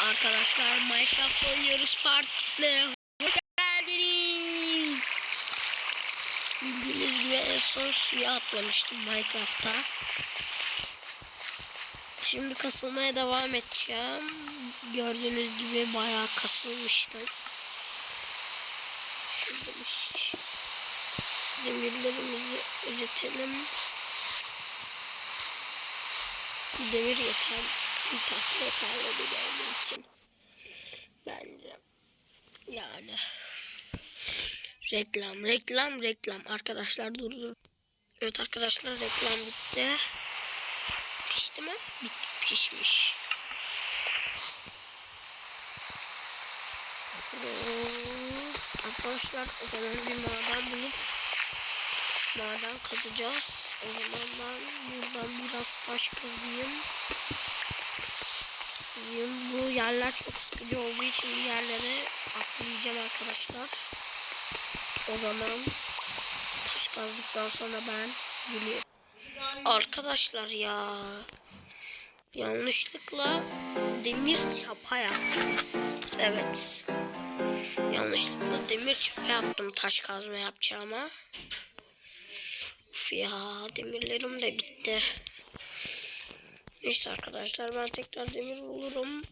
Arkadaşlar Minecraft oynuyoruz partisine. Hoş geldiniz. Bildiğiniz gibi en son suya atlamıştım Minecraft'ta. Şimdi kasılmaya devam edeceğim. Gördüğünüz gibi bayağı kasılmıştım. Şurada demirlerimizi üretelim. Demir yeter. Bir tahta yeterli bir demir için. Bence. Yani. Reklam, reklam, reklam. Arkadaşlar dur dur. Evet arkadaşlar reklam bitti. Pişti mi? Bit pişmiş. Arkadaşlar o zaman bir maden bulup maden kazacağız. O zaman ben buradan biraz taş kazayım. Kazayım. Bu yerler çok sıkıcı olduğu için bu yerlere atlayacağım arkadaşlar. O zaman taş kazdıktan sonra ben geliyorum. Arkadaşlar ya yanlışlıkla demir çapa yaptım. Evet. Yanlışlıkla demir çapa yaptım taş kazma yapacağıma. Of ya demirlerim de bitti. Neyse arkadaşlar ben tekrar demir bulurum.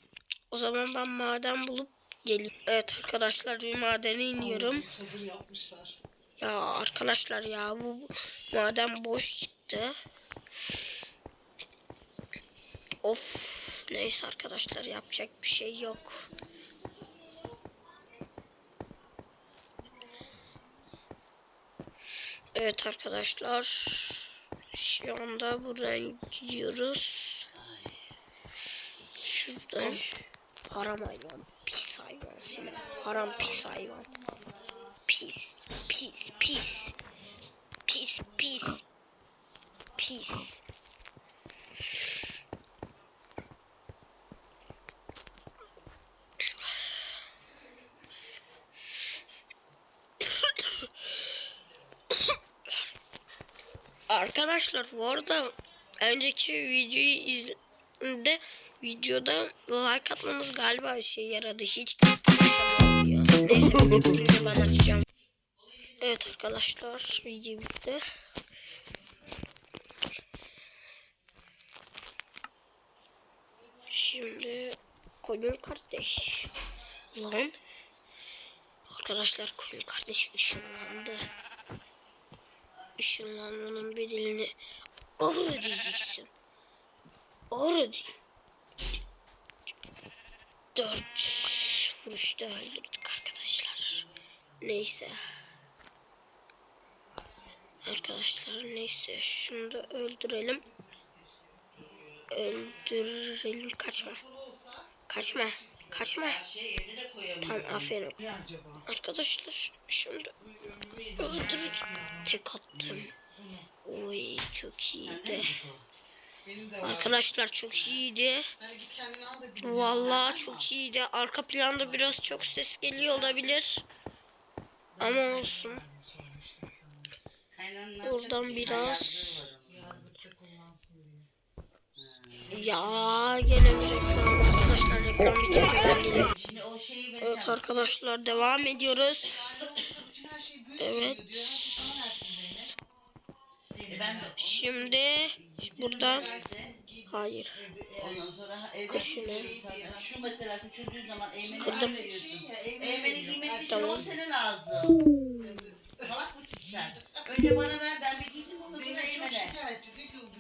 O zaman ben maden bulup geleyim. Evet arkadaşlar bir madene iniyorum. Çadır yapmışlar. Ya arkadaşlar ya bu maden boş çıktı. Of neyse arkadaşlar yapacak bir şey yok. Evet arkadaşlar şu anda buradan gidiyoruz. Şuradan haram hayvan pis hayvan seni haram pis hayvan. Pis pis pis. Pis pis. Pis. Arkadaşlar bu arada önceki videoyu izle videoda like atmamız galiba işe yaradı. Hiç konuşamadım ya. Neyse bitince ben açacağım. Evet arkadaşlar video bitti. Şimdi koyun kardeş. Lan. Arkadaşlar koyun kardeş ışınlandı. Işınlanmanın bedelini ağır ödeyeceksin. Ağır ödey. Dört vuruşta öldürdük arkadaşlar. Neyse. Arkadaşlar neyse şunu da öldürelim. Öldürelim kaçma. Kaçma. Kaçma. Tamam aferin. Arkadaşlar şimdi öldüreceğim. Tek attım. Oy çok iyiydi. Arkadaşlar çok iyiydi. Vallahi çok iyiydi. Arka planda biraz çok ses geliyor olabilir. Ama olsun. Buradan biraz ya gene bir reklam arkadaşlar reklam ben Evet arkadaşlar devam ediyoruz. Evet. Şimdi buradan hayır. ondan Kaşını. şu mesela küçüldüğü zaman Kırdım. veriyorsun. Veriyor. giymesi için Tamam. 10 sene lazım. Salak mısın sen? Önce bana ver ben bir giydim ondan sonra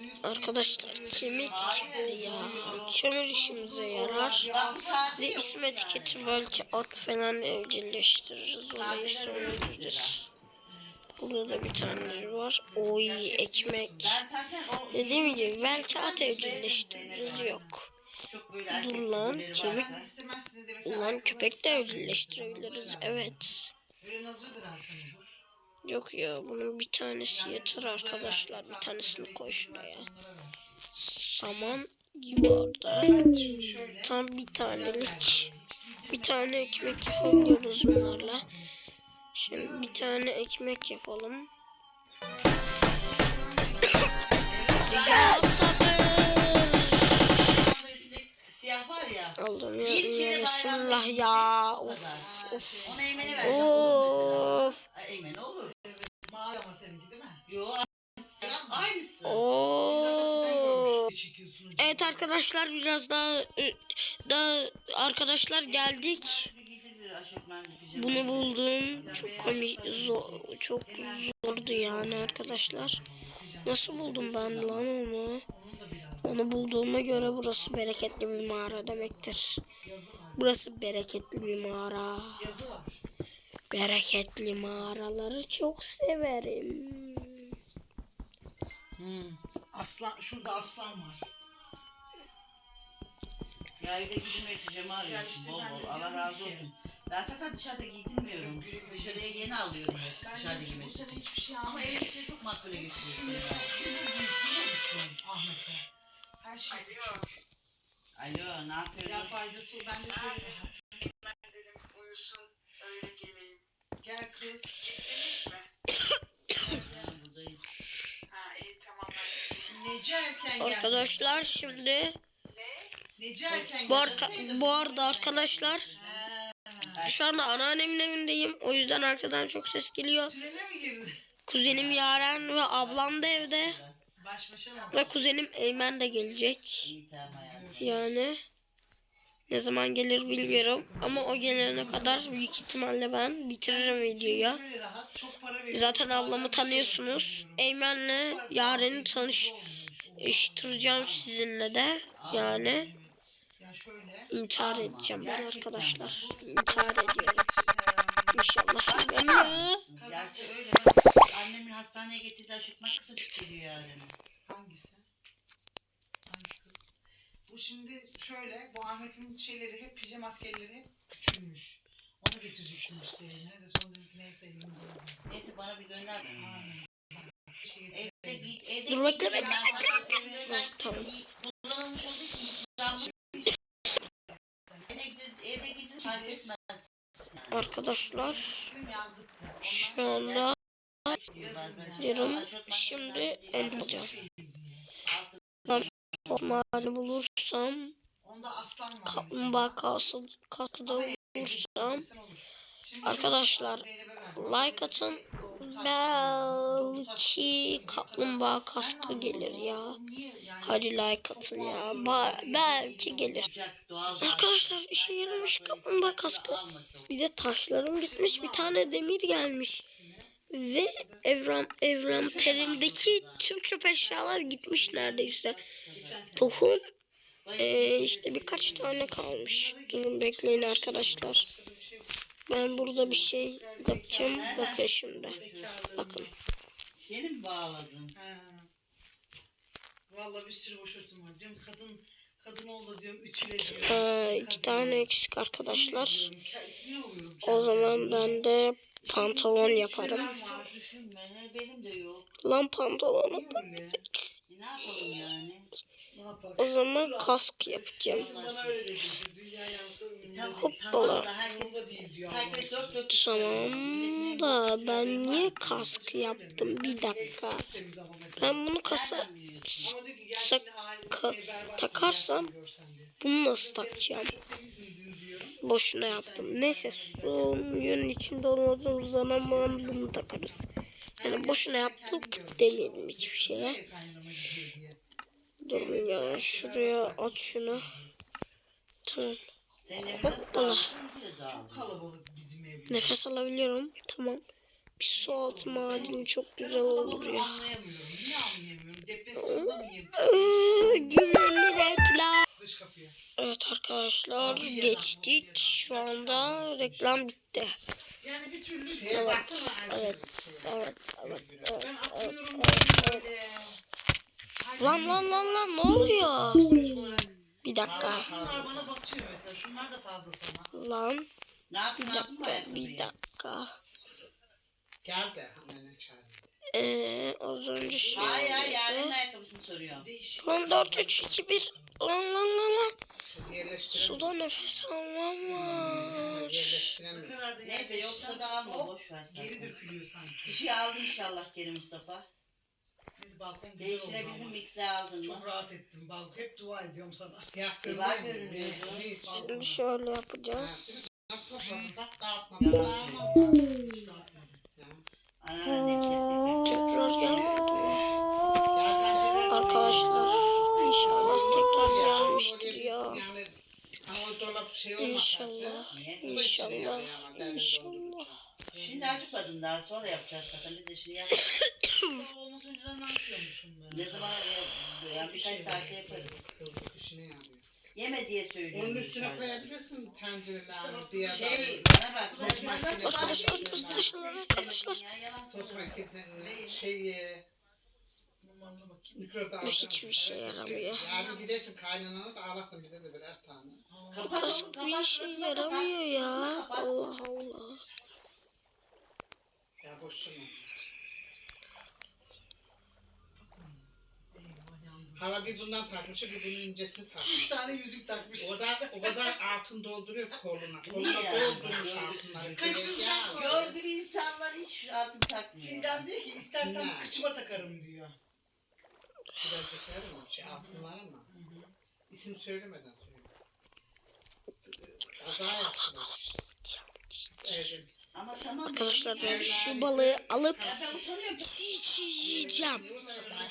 büyük. Arkadaşlar kemik çıktı ya. Kömür işimize yarar. Ve ism etiketi belki at falan evcilleştiririz. Orayı sömürürüz. Burada da bir tane var. Oy ekmek. Dediğim gibi belki at evcilleştiririz yok. Dur lan kemik. Ulan köpek de evcilleştirebiliriz. Evet. Yok ya bunun bir tanesi yeter arkadaşlar. Bir tanesini koy şuraya. Saman gibi orada. Tam bir tanelik. Bir tane ekmek yapabiliyoruz bunlarla. Şimdi bir tane ekmek yapalım. ya sabır. Aldım ya. Ya Resulullah ya. o Of of. Ona. Of. Ay, Eymen olur. Mavi ama seninki değil mi? Yo aynısı. Aynısı. Oo. Çekiyorsun. Evet arkadaşlar biraz daha daha arkadaşlar geldik. Bunu buldum. Çok komik zor, çok zordu yani arkadaşlar. Nasıl buldum ben lan onu? Onu bulduğuma göre burası bereketli bir mağara demektir. Burası bereketli bir mağara. Bereketli mağaraları çok severim. Hmm. Aslan, şurada aslan var. Ya evde giydirmeye pijama arıyorsun işte bol bol. Allah razı olsun. Ben zaten dışarıda giydirmiyorum. Dışarıya yeni alıyorum Ben dışarıda de bu sene hiçbir şey Ama almadım. evde çok makbule büyük biliyor musun Ahmet'e? Her şey küçük. Alo ne Ya yapıyorsun? faydası ben de şöyle. Ben dedim uyusun öyle geleyim. Gel kız. Ben buradayım. Ha iyi tamam ben geleyim. Nece erken geldi. Arkadaşlar şimdi Nece erken bu, arka- bu arada arkadaşlar şu anda anneannemin evindeyim. O yüzden arkadan çok ses geliyor. Mi? Kuzenim Yaren ve ablam da evde. Baş başa mı? Ve kuzenim Eymen de gelecek. Yani ne zaman gelir bilmiyorum. Ama o gelene kadar büyük ihtimalle ben bitiririm videoyu. Zaten ablamı tanıyorsunuz. Eymen'le Yaren'i tanıştıracağım sizinle de. Yani. İntihar edeceğim ben arkadaşlar. İntihar ediyorum. İnşallah öyle. Annemin hastaneye getirdiği aşırtma kısa geliyor yani. Hangisi? Hangi kız? Bu şimdi şöyle. Bu Ahmet'in şeyleri hep pijama askerleri hep küçülmüş. Onu getirecektim işte eline de sonra dedim ki neyse elim doldu. Neyse bana bir gönder. Aynen. Şey Evde giy, evde Dur, bekle. Tamam. Kullanılmış olduğu için yıpranmış. Evde gidin- Evde gidin fark etmez. Arkadaşlar şu anda diyorum şimdi el bulacağım. Osman'ı bulursam kaplumbağa kası, kaskı da bulursam Arkadaşlar, like atın. belki kaplumbağa kaskı gelir ya. Hadi like atın ya. Ba- belki gelir. Arkadaşlar işe yaramış kaplumbağa kaskı. Bir de taşlarım gitmiş bir tane demir gelmiş. Ve evren evrenterimdeki tüm çöp eşyalar gitmiş neredeyse. Tohum ee, işte birkaç tane kalmış. Durun bekleyin arkadaşlar. Ben burada bir şey yapacağım. Bakın şimdi. Bakın. Yeni mi bağladın? Ha. Vallahi bir sürü boş örtüm var. Diyorum kadın kadın oldu diyorum ütüle diyorum. Ee, iki tane eksik arkadaşlar. O zaman ben de pantolon yaparım. Lan pantolonu da? E, ne yapalım yani? O zaman kask yapacağım. Tamam, Hoppala. tamam da ben niye kask yaptım? Bir dakika. Ben bunu kasa ki ka- takarsam bunu nasıl takacağım? Boşuna yaptım. Neyse suyun içinde olmadığımız zaman bunu takarız. Yani boşuna yaptık demeyelim hiçbir şeye. Durun ya şuraya at şunu. Tamam. Hoppala. Nefes alabiliyorum. Tamam. Bir su altı madeni çok güzel olur ya. Reklam. Evet arkadaşlar geçtik. Şu anda reklam bitti. Yani bir türlü Evet, evet, evet, evet, evet, evet, atıyorum evet. Lan lan lan lan ne oluyor? Bir dakika. Şunlar bana batıyor mesela. Şunlar da fazla sana. Lan Ne yaptın? bir dakika, bir dakika. Gel de hemen çağır. Ee, az önce şey Hayır hayır oldu. ayakkabısını soruyor. Lan 4 3 2 1. Lan lan lan lan. Suda nefes almam var. Neyse yoksa da alma hop, boş ver sen. Geri dökülüyor sanki. Bir şey aldı inşallah geri Mustafa. Şimdi balkon güzel oldu Değiştirebildin ama. mikser aldın mı? Çok rahat ettim. Balkon hep dua ediyorum sana. Siyah E, görünüyor? Şimdi şöyle yapacağız. Bak dağıtma. Yalan İşte daha sonra yapacağız zaten. Biz de şimdi yap. Daha olmasa önceden ne yapıyormuşum ben? ne zaman ya, yani birkaç saatte yaparız. Kızlık işine yarıyor. Yeme diye söylüyorum. Onun üstüne koyabilirsin tencereler, diye Şey bana bak. Arkadaşlar, arkadaşlar, arkadaşlar, Sos maketini, şeyi, mikrodalga. Hiçbir şey yaramıyor. Yani gidersin kaynanana da ağlasın bize de birer tane. Kapat bir kapat, suratına kapat. yaramıyor ya. Kapat. Allah Allah. Ya boşuna. Hava bir bundan takmış, bir bunun incesini Üç takmış. tane yüzük takmış. O kadar, o kadar altın dolduruyor koluna. Koluna ya? doldurmuş altınları. Kaçıracak mı? Gördüğüm insanlar hiç altın takmıyor. Çiğdem diyor ki istersen Ne? kıçıma takarım diyor. Birazcıkları mı? Şey, altınları mı? İsim söylemeden söylüyor. Kaza yaptırmış. Evet. Ama tamam. Arkadaşlar ben şu balığı alıp ben utanıyorum. yiyeceğim. Ben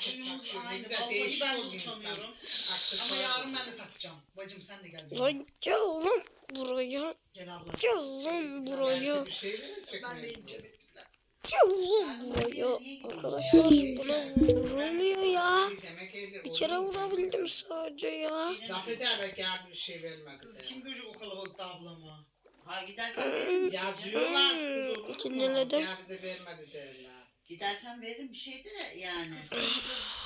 Ama yarın ben de takacağım. Bacım sen de gel. Lan gel lan buraya. Gel abla. Gel lan buraya. Bir şey Ben de yiyeceğim. Gel lan buraya. Arkadaşlar buna vurulmuyor ya. Bir kere vurabildim sadece ya. Laf ederler gel bir şey vermedi. Kız kim görecek o kalabalıkta ablamı? Ha gidersen veririm. Ya diyorlar kinledim. Geldi de vermedi derler. Gidersen veririm bir şey de yani.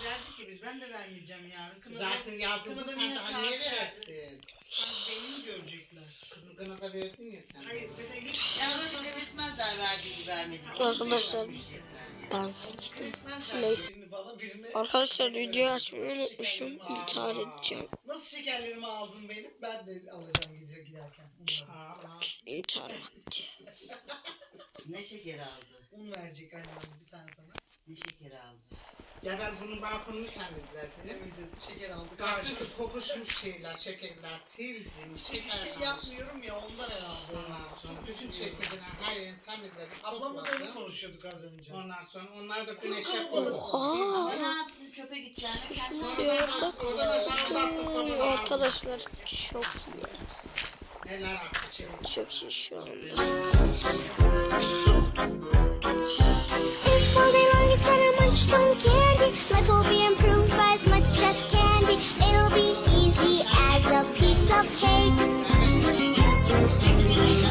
Verdik ya biz. Ben de vermeyeceğim yarın. Kınada, Zaten yazdın kınada sen niye niye tarih verdin? verirsin? Sanki beni mi görecekler? Kızım kınada verdin ya sen. Hayır mesela yurt Yani dikkat etmezler verdiği vermediği. Arkadaşlar ben sıçtım. Neyse. Arkadaşlar videoyu açmayı unutmuşum. İntihar edeceğim. Nasıl şekerlerimi aldın benim? Ben de alacağım gider giderken. İntihar edeceğim. Ne şekeri aldı? un verecek annem bir tane sana. Ne şekeri aldı? Ya ben bunun balkonunu temizledim. Temizledi şeker aldı. Karşı Karşı. kokuşmuş şeyler, şekerler sildim. İşte bir şey yapmıyorum ya ondan herhalde. Ondan sonra bütün çekmeceler her yerini temizledim. Ablamla da onu topladım. konuşuyorduk az önce. Ondan sonra onlar da güneşe koydum. Ama ne yapsın çöpe gideceğini kaldım. Arkadaşlar çok iyi. Neler attı şey. Çok iyi şu anda. If all day long you life will be improved by as much as candy. It'll be easy as a piece of cake.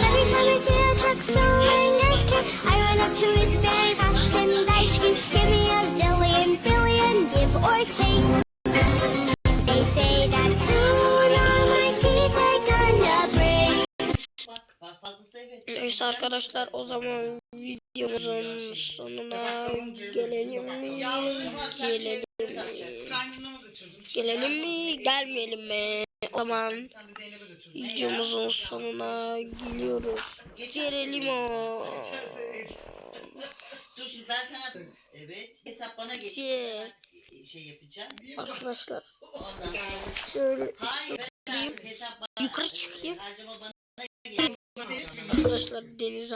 Every time I see a truck selling ice cream, I run up to it very fast and I scream, "Give me a zillion, billion, give or take." They say that soon all my teeth are gonna break. Neyse arkadaşlar o zaman videomuzun sonuna gelelim mi? Gelelim mi? Gelelim mi? Gelmeyelim mi? O zaman videomuzun sonuna geliyoruz. Gelelim o. Dur şimdi ben sana... Evet. Hesap bana geçti. Şey yapacağım. Arkadaşlar şöyle bana... Yukarı çıkayım. Arkadaşlar denize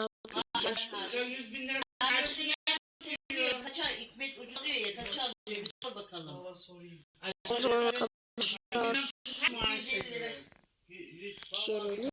şimdi. Şöyle 100 bin lira Kaç seviyor? Kaça hikmet uculuyor ya kaça alıyor bir sor bakalım. Baba sorayım. O zaman arkadaşlar maaş 150 lira. gelelim